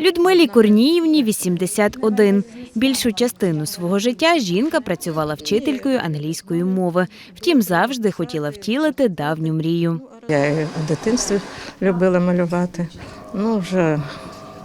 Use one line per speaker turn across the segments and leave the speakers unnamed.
Людмилі Корніївні 81. Більшу частину свого життя жінка працювала вчителькою англійської мови. Втім, завжди хотіла втілити давню мрію.
Я в дитинстві любила малювати. Ну, вже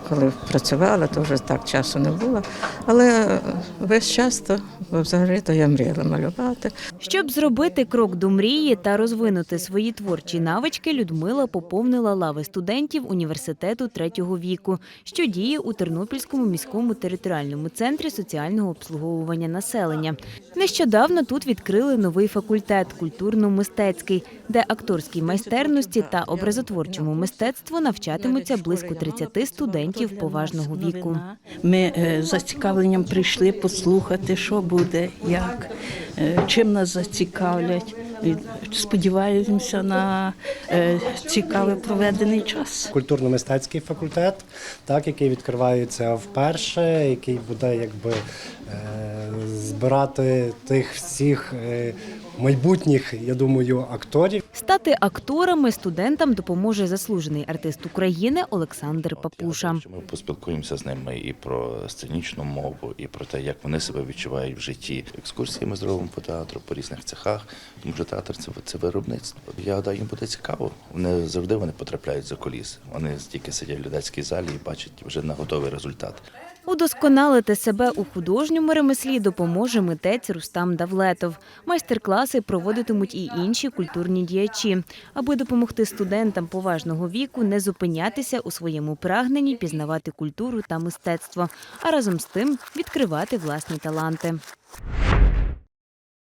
коли працювала, то вже так часу не було. Але весь час то взагалі-то я мріяла малювати.
Щоб зробити крок до мрії та розвинути свої творчі навички, Людмила поповнила лави студентів університету третього віку, що діє у Тернопільському міському територіальному центрі соціального обслуговування населення. Нещодавно тут відкрили новий факультет культурно-мистецький, де акторській майстерності та образотворчому мистецтву навчатимуться близько 30 студентів поважного віку.
Ми е, з зацікавленням прийшли послухати, що буде, як, е, чим нас зацікавлять. Сподіваємося на е, цікавий проведений час.
культурно-мистецький факультет, так, який відкривається вперше, який буде якби збирати тих всіх е, майбутніх, я думаю, акторів.
Стати акторами студентам допоможе заслужений артист України Олександр Папуша.
Ми поспілкуємося з ними і про сценічну мову, і про те, як вони себе відчувають в житті. Екскурсії ми зробимо по театру по різних цехах, тому що театр це, це виробництво. Я гадаю, їм буде цікаво. Вони завжди вони потрапляють за коліс. Вони тільки сидять в глядацькій залі і бачать вже на готовий результат.
Удосконалити себе у художньому ремеслі допоможе митець Рустам Давлетов. Майстер-класи проводитимуть і інші культурні діячі, аби допомогти студентам поважного віку не зупинятися у своєму прагненні пізнавати культуру та мистецтво, а разом з тим відкривати власні таланти.